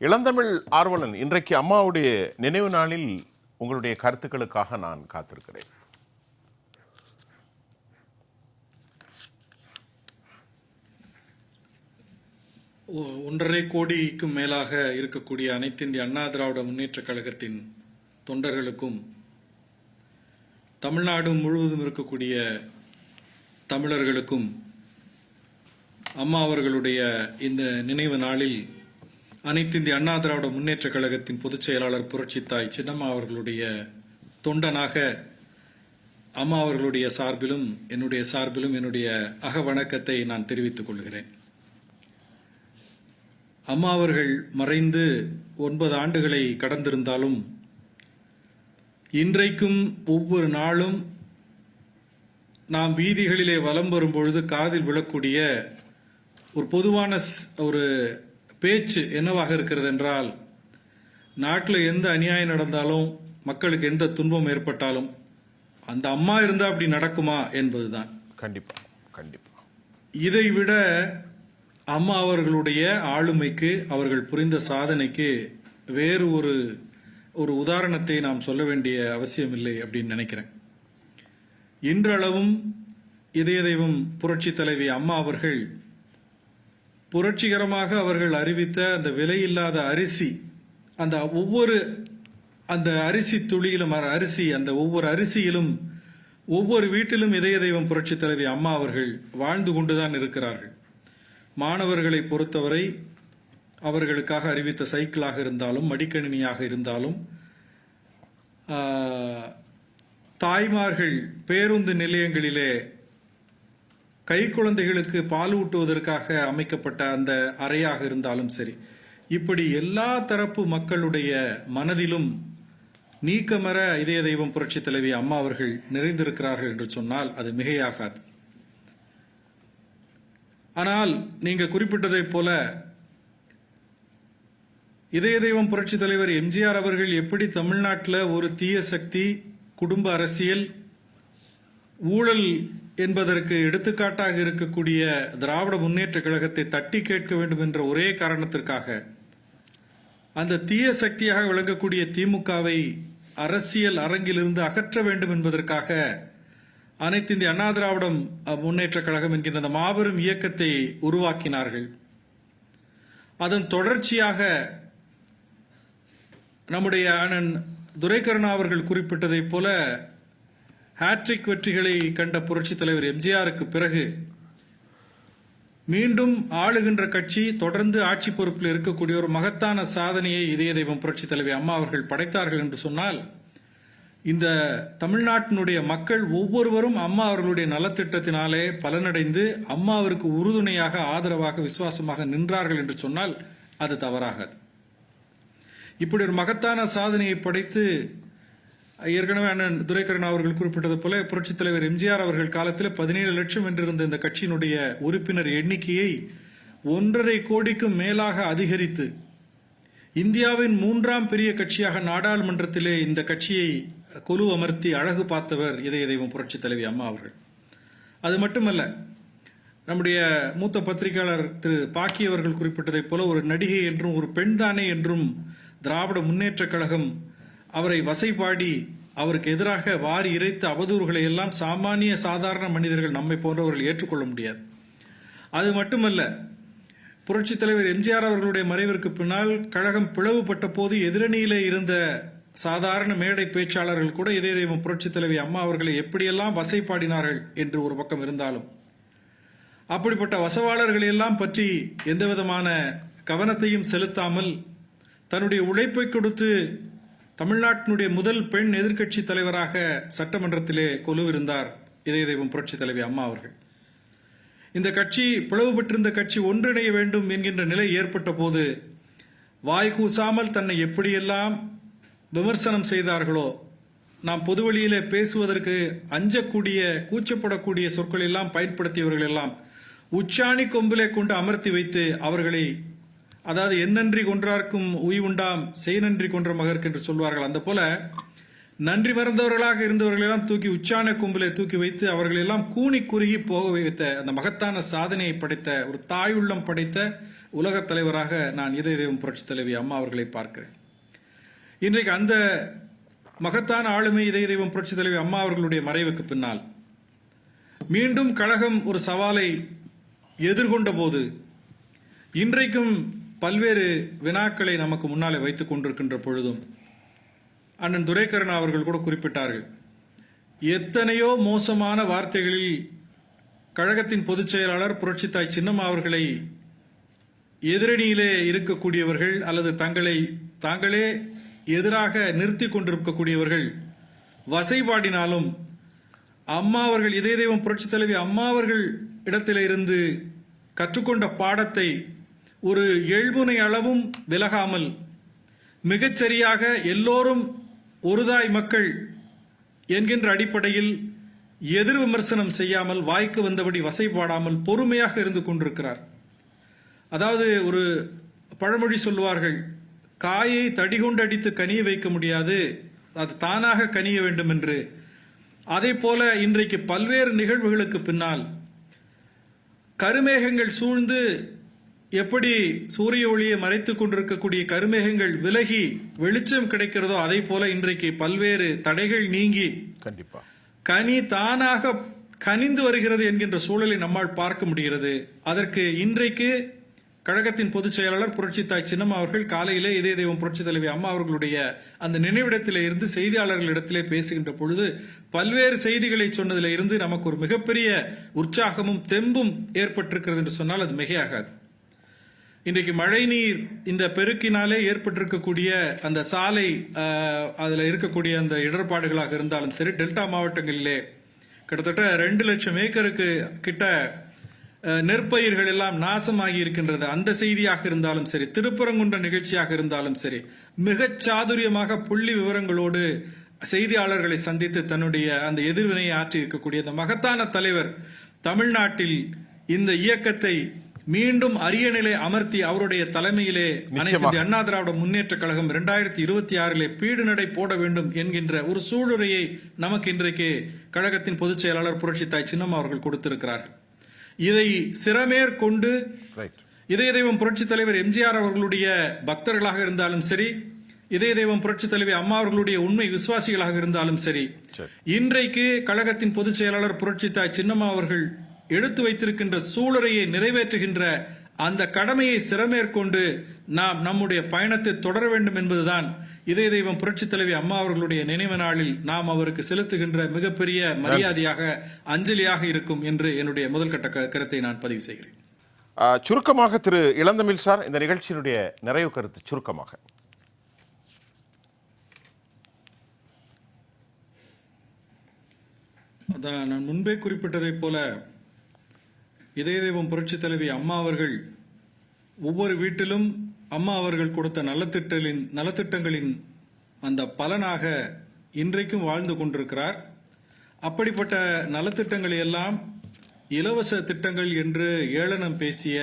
இளந்தமிழ் ஆர்வலன் இன்றைக்கு அம்மாவுடைய நினைவு நாளில் உங்களுடைய கருத்துக்களுக்காக நான் காத்திருக்கிறேன். ஒ- ஒன்றரை கோடிக்கும் மேலாக இருக்கக்கூடிய அனைத்து இந்திய அண்ணா திராவிட முன்னேற்றக் கழகத்தின் தொண்டர்களுக்கும் தமிழ்நாடு முழுவதும் இருக்கக்கூடிய தமிழர்களுக்கும் அம்மா அவர்களுடைய இந்த நினைவு நாளில் அனைத்து இந்திய அண்ணா திராவிட முன்னேற்றக் கழகத்தின் பொதுச் செயலாளர் புரட்சித்தாய் சின்னம்மா அவர்களுடைய தொண்டனாக அம்மா அவர்களுடைய சார்பிலும் என்னுடைய சார்பிலும் என்னுடைய அக வணக்கத்தை நான் தெரிவித்துக் கொள்கிறேன். அம்மா அவர்கள் மறைந்து ஒன்பது ஆண்டுகளை கடந்திருந்தாலும் இன்றைக்கும் ஒவ்வொரு நாளும் நாம் வீதிகளிலே வலம் வரும் பொழுது காதில் விழக்கூடிய ஒரு பொதுவான ஸ்- ஒரு பேச்சு என்னவாக இருக்கிறது என்றால் நாட்டில் எந்த அநியாயம் நடந்தாலும் மக்களுக்கு எந்த துன்பம் ஏற்பட்டாலும் அந்த அம்மா இருந்தா அப்படி நடக்குமா என்பதுதான். கண்டிப்பா கண்டிப்பா. இதை விட அம்மா அவர்களுடைய ஆளுமைக்கு அவர்கள் புரிந்த சாதனைக்கு வேறு ஒரு ஒரு உதாரணத்தை நாம் சொல்ல வேண்டிய அவசியமில்லை அப்படின்னு நினைக்கிறேன். இன்றளவும் இதய தெய்வம் புரட்சி தலைவி அம்மா அவர்கள் புரட்சிகரமாக அவர்கள் அறிவித்த அந்த விலையில்லாத அரிசி அந்த ஒவ்வொரு அந்த அரிசி துளியிலும் அரிசி அந்த ஒவ்வொரு அரிசியிலும் ஒவ்வொரு வீட்டிலும் இதய தெய்வம் புரட்சி தலைவி அம்மா அவர்கள் வாழ்ந்து கொண்டுதான் இருக்கிறார்கள். மாணவர்களை பொறுத்தவரை அவர்களுக்காக அறிவித்த சைக்கிளாக இருந்தாலும் மடிக்கணினியாக இருந்தாலும் தாய்மார்கள் பேருந்து நிலையங்களிலே கை குழந்தைகளுக்கு பால் ஊட்டுவதற்காக அமைக்கப்பட்ட அந்த அறையாக இருந்தாலும் சரி இப்படி எல்லா தரப்பு மக்களுடைய மனதிலும் நீக்கமர இதய தெய்வம் புரட்சி தலைவி அம்மா அவர்கள் நிறைந்திருக்கிறார்கள் என்று சொன்னால் அது மிகையாகாது. ஆனால் நீங்க குறிப்பிட்டதைப் போல இதய தெய்வம் புரட்சி தலைவர் எம்ஜிஆர் அவர்கள் எப்படி தமிழ்நாட்டில் ஒரு தீய சக்தி குடும்ப அரசியல் ஊழல் என்பதற்கு எடுத்துக்காட்டாக இருக்கக்கூடிய திராவிட முன்னேற்ற கழகத்தை தட்டி கேட்க வேண்டும் என்ற ஒரே காரணத்திற்காக அந்த தீய சக்தியாக விளங்கக்கூடிய திமுகவை அரசியல் அரங்கிலிருந்து அகற்ற வேண்டும் என்பதற்காக அனைத்து இந்திய அண்ணா திராவிடம் முன்னேற்ற கழகம் என்கின்ற அந்த மாபெரும் இயக்கத்தை உருவாக்கினார்கள். அதன் தொடர்ச்சியாக நம்முடைய அண்ணன் துரைகருணா அவர்கள் குறிப்பிட்டதைப் போல ஹாட்ரிக் வெற்றிகளை கண்ட புரட்சித் தலைவர் எம்ஜிஆருக்கு பிறகு மீண்டும் ஆளுகின்ற கட்சி தொடர்ந்து ஆட்சி பொறுப்பில் இருக்கக்கூடிய ஒரு மகத்தான சாதனையை இதய தெய்வம் புரட்சித் தலைவி அம்மா அவர்கள் படைத்தார்கள் என்று சொன்னால் இந்த தமிழ்நாட்டினுடைய மக்கள் ஒவ்வொருவரும் அம்மா அவர்களுடைய நலத்திட்டத்தினாலே பலனடைந்து அம்மாவிற்கு உறுதுணையாக ஆதரவாக விசுவாசமாக நின்றார்கள் என்று சொன்னால் அது தவறாகாது. இப்படி ஒரு மகத்தான சாதனையை படைத்து ஏற்கனவே அண்ணன் துரைக்கரன் அவர்கள் குறிப்பிட்டது போல புரட்சித் தலைவர் எம்ஜிஆர் அவர்கள் காலத்தில் பதினேழு லட்சம் என்றிருந்த இந்த கட்சியினுடைய உறுப்பினர் எண்ணிக்கையை ஒன்றரை கோடிக்கும் மேலாக அதிகரித்து இந்தியாவின் மூன்றாம் பெரிய கட்சியாக நாடாளுமன்றத்திலே இந்த கட்சியை கொலு அமர்த்தி அழகு பார்த்தவர் இதய தெய்வம் புரட்சித் தலைவி அம்மா அவர்கள். அது மட்டுமல்ல நம்முடைய மூத்த பத்திரிகையாளர் திரு பாக்கி அவர்கள் குறிப்பிட்டதைப் போல ஒரு நடிகை என்றும் ஒரு பெண்தானே என்றும் திராவிட முன்னேற்றக் கழகம் அவரை வசைபாடி அவருக்கு எதிராக வாரி இறைத்த அவதூறுகளை எல்லாம் சாமானிய சாதாரண மனிதர்கள் நம்மை போன்றவர்கள் ஏற்றுக்கொள்ள முடியாது. அது மட்டுமல்ல புரட்சித் தலைவர் எம்ஜிஆர் அவர்களுடைய மறைவிற்கு பின்னால் கழகம் பிளவுபட்ட போது எதிரணியிலே இருந்த சாதாரண மேடை பேச்சாளர்கள் கூட இதே தெய்வம் புரட்சித் தலைவி அம்மா அவர்களை எப்படியெல்லாம் வசைப்பாடினார்கள் என்று ஒரு பக்கம் இருந்தாலும் அப்படிப்பட்ட வசவாளர்கள் எல்லாம் பற்றி எந்தவிதமான கவனத்தையும் செலுத்தாமல் தன்னுடைய உழைப்பை கொடுத்து தமிழ்நாட்டினுடைய முதல் பெண் எதிர்க்கட்சி தலைவராக சட்டமன்றத்திலே கொலுவிருந்தார் இதய தெய்வம் புரட்சி தலைவி அம்மா அவர்கள். இந்த கட்சி பிளவுபட்டிருந்த கட்சி ஒன்றிணைய வேண்டும் என்கின்ற நிலை ஏற்பட்ட போது வாய் கூசாமல் தன்னை எப்படியெல்லாம் விமர்சனம் செய்தார்களோ நாம் பொதுவெளியிலே பேசுவதற்கு அஞ்சக்கூடிய கூச்சப்படக்கூடிய சொற்கள் எல்லாம் பயன்படுத்தியவர்கள் எல்லாம் உச்சாணி கொம்பிலே கொண்டு அமர்த்தி வைத்து அவர்களை அதாவது என்னன்றி கொன்றார்க்கும் உய் உண்டாம் செய் நன்றி கொன்ற மகருக்கு என்று சொல்வார்கள். அந்த போல நன்றி மறந்தவர்களாக இருந்தவர்களெல்லாம் தூக்கி உச்சான கும்பலை தூக்கி வைத்து அவர்களெல்லாம் கூனி குறுகி போக வைத்த அந்த மகத்தான சாதனையை படைத்த ஒரு தாயுள்ளம் படைத்த உலகத் தலைவராக நான் இதய தெய்வம் புரட்சி தலைவி அம்மா அவர்களை பார்க்கிறேன். இன்றைக்கு அந்த மகத்தான ஆளுமை இதய தெய்வம் புரட்சி தலைவி அம்மா அவர்களுடைய மறைவுக்கு பின்னால் மீண்டும் கழகம் ஒரு சவாலை எதிர்கொண்ட போது இன்றைக்கும் பல்வேறு வினாக்களை நமக்கு முன்னாலே வைத்துக் கொண்டிருக்கின்ற பொழுதும் அண்ணன் துரைக்கரன் அவர்கள் கூட குறிப்பிட்டார்கள். எத்தனையோ மோசமான வார்த்தைகளில் கழகத்தின் பொதுச் செயலாளர் புரட்சித்தாய் சின்னம்மா அவர்களை எதிரணியிலே இருக்கக்கூடியவர்கள் அல்லது தங்களை தாங்களே எதிராக நிறுத்தி கொண்டிருக்கக்கூடியவர்கள் வசைபாடினாலும் அம்மா அவர்கள் இதய தெய்வம் புரட்சித் தலைவி அம்மா அவர்கள் இடத்திலே இருந்து கற்றுக்கொண்ட பாடத்தை ஒரு எழுபுனை அளவும் விலகாமல் மிகச்சரியாக எல்லோரும் ஒருதாய் மக்கள் என்கின்ற அடிப்படையில் எதிர் விமர்சனம் செய்யாமல் வாய்க்கு வந்தபடி வசைபாடாமல் பொறுமையாக இருந்து கொண்டிருக்கிறார். அதாவது ஒரு பழமொழி சொல்வார்கள் காயை தடிகொண்டு அடித்து கனிய வைக்க முடியாது அது தானாக கனிய வேண்டும் என்று. அதே போல இன்றைக்கு பல்வேறு நிகழ்வுகளுக்கு பின்னால் கருமேகங்கள் சூழ்ந்து எப்படி சூரிய ஒளியை மறைத்துக் கொண்டிருக்கக்கூடிய கருமேகங்கள் விலகி வெளிச்சம் கிடைக்கிறதோ அதே போல இன்றைக்கு பல்வேறு தடைகள் நீங்கி கண்டிப்பா. கனி தானாக கனிந்து வருகிறது என்கின்ற சூழலை நம்மால் பார்க்க முடிகிறது. அதற்கு இன்றைக்கு கழகத்தின் பொதுச் செயலாளர் புரட்சித்தாய் சின்னம்மா அவர்கள் காலையிலே இதய தெய்வம் புரட்சி தலைவி அம்மா அவர்களுடைய அந்த நினைவிடத்திலே இருந்து செய்தியாளர்களிடத்திலே பேசுகின்ற பொழுது பல்வேறு செய்திகளை சொன்னதிலே இருந்து நமக்கு ஒரு மிகப்பெரிய உற்சாகமும் தெம்பும் ஏற்பட்டிருக்கிறது என்று சொன்னால் அது மிகையாகாது. இன்றைக்கு மழைநீர் இந்த பெருக்கினாலே ஏற்பட்டிருக்கக்கூடிய அந்த சாலை அதில் இருக்கக்கூடிய அந்த இடர்பாடுகளாக இருந்தாலும் சரி டெல்டா மாவட்டங்களிலே கிட்டத்தட்ட ரெண்டு லட்சம் ஏக்கருக்கு கிட்ட நெற்பயிர்கள் எல்லாம் நாசமாகி இருக்கின்றது. அந்த செய்தியாக இருந்தாலும் சரி திருப்பரங்குன்ற நிகழ்ச்சியாக இருந்தாலும் சரி மிகச் சாதுரியமாக புள்ளி விவரங்களோடு செய்தியாளர்களை சந்தித்து தன்னுடைய அந்த எதிர்வினையை ஆற்றி இருக்கக்கூடிய அந்த மகத்தான தலைவர் தமிழ்நாட்டில் இந்த இயக்கத்தை மீண்டும் அரிய நிலை அமர்த்தி அவருடைய தலைமையிலே அனைத்து அண்ணா திராவிட முன்னேற்ற கழகம் இரண்டாயிரத்தி இருபத்தி ஆறிலே பீடு நடை போட வேண்டும் என்கின்ற ஒரு சூளுரையை நமக்கு இன்றைக்கு கழகத்தின் பொதுச் செயலாளர் புரட்சித்தாய் சின்னம்மா அவர்கள் கொடுத்திருக்கிறார். இதை சிறமேற்கொண்டு இதய தெய்வம் புரட்சி தலைவர் எம்ஜிஆர் அவர்களுடைய பக்தர்களாக இருந்தாலும் சரி இதய தெய்வம் புரட்சி தலைவி அம்மா அவர்களுடைய உண்மை விசுவாசிகளாக இருந்தாலும் சரி சரி. இன்றைக்கு கழகத்தின் பொதுச் செயலாளர் புரட்சித்தாய் சின்னம்மா அவர்கள் எடுத்து வைத்திருக்கின்ற சூளுரையை நிறைவேற்றுகின்ற அந்த கடமையை சிறமேற்கொண்டு நாம் நம்முடைய பயணத்தை தொடர வேண்டும் என்பதுதான் இதய தெய்வம் புரட்சி தலைவி அம்மா அவர்களுடைய நினைவு நாளில் நாம் அவருக்கு செலுத்துகின்ற மிகப்பெரிய மரியாதையாக அஞ்சலியாக இருக்கும் என்று என்னுடைய முதல் கட்ட க- கருத்தை நான் பதிவு செய்கிறேன். சுருக்கமாக திரு இளந்தமிழ் சார் இந்த நிகழ்ச்சியினுடைய நிறைவு கருத்து சுருக்கமாக. அதான் நான் முன்பே குறிப்பிட்டதைப் போல இதய தெய்வம் புரட்சி தலைவி அம்மா அவர்கள் ஒவ்வொரு வீட்டிலும் அம்மா அவர்கள் கொடுத்த நலத்திட்டலின் நலத்திட்டங்களின் அந்த பலனாக இன்றைக்கும் வாழ்ந்து கொண்டிருக்கிறார். அப்படிப்பட்ட நலத்திட்டங்களை எல்லாம் இலவச திட்டங்கள் என்று ஏளனம் பேசிய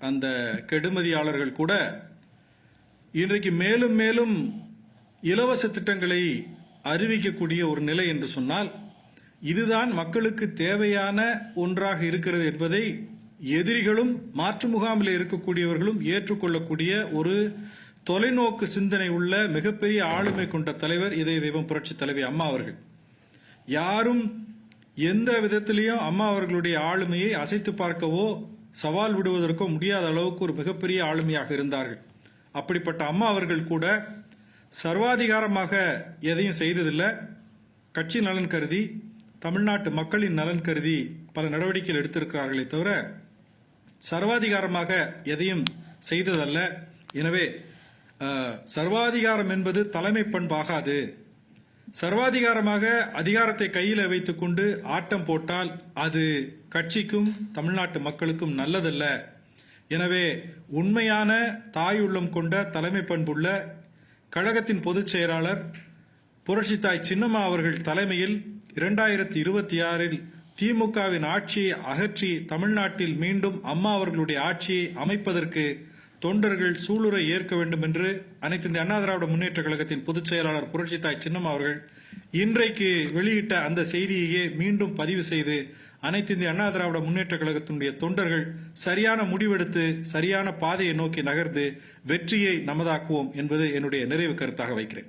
அந்த கெடுமதியாளர்கள் கூட இன்றைக்கு மேலும் மேலும் இலவச திட்டங்களை அறிவிக்கக்கூடிய ஒரு நிலை என்று சொன்னால் இதுதான் மக்களுக்கு தேவையான ஒன்றாக இருக்கிறது என்பதை எதிரிகளும் மாற்று முகாமில் இருக்கக்கூடியவர்களும் ஏற்றுக்கொள்ளக்கூடிய ஒரு தொலைநோக்கு சிந்தனை உள்ள மிகப்பெரிய ஆளுமை கொண்ட தலைவர் இதய தெய்வம் புரட்சி தலைவி அம்மா அவர்கள். யாரும் எந்த விதத்திலையும் அம்மா அவர்களுடைய ஆளுமையை அசைத்து பார்க்கவோ சவால் விடுவதற்கோ முடியாத அளவுக்கு ஒரு மிகப்பெரிய ஆளுமையாக இருந்தார்கள். அப்படிப்பட்ட அம்மா அவர்கள் கூட சர்வாதிகாரமாக எதையும் செய்ததில்லை. கட்சி நலன் கருதி தமிழ்நாட்டு மக்களின் நலன் கருதி பல நடவடிக்கைகள் எடுத்திருக்கிறார்களே தவிர சர்வாதிகாரமாக எதையும் செய்ததல்ல. எனவே சர்வாதிகாரம் என்பது தலைமை பண்பாகாது. சர்வாதிகாரமாக அதிகாரத்தை கையில் வைத்துக்கொண்டு ஆட்டம் போட்டால் அது கட்சிக்கும் தமிழ்நாட்டு மக்களுக்கும் நல்லதல்ல. எனவே உண்மையான தாயுள்ளம் கொண்ட தலைமை பண்புள்ள கழகத்தின் பொதுச் செயலாளர் புரட்சித்தாய் சின்னம்மா அவர்கள் தலைமையில் இரண்டாயிரத்தி இருபத்தி ஆறில் திமுகவின் ஆட்சியை அகற்றி தமிழ்நாட்டில் மீண்டும் அம்மா அவர்களுடைய ஆட்சியை அமைப்பதற்கு தொண்டர்கள் சூளுரை ஏற்க வேண்டும் என்று அனைத்து இந்திய அண்ணா திராவிட முன்னேற்ற கழகத்தின் பொதுச் செயலாளர் புரட்சித்தாய் சின்னம்மா அவர்கள் இன்றைக்கு வெளியிட்ட அந்த செய்தியையே மீண்டும் பதிவு செய்து அனைத்து இந்திய அண்ணா திராவிட முன்னேற்ற கழகத்தினுடைய தொண்டர்கள் சரியான முடிவெடுத்து சரியான பாதையை நோக்கி நகர்ந்து வெற்றியை நமதாக்குவோம் என்பது என்னுடைய நிறைவு கருத்தாக வைக்கிறேன்.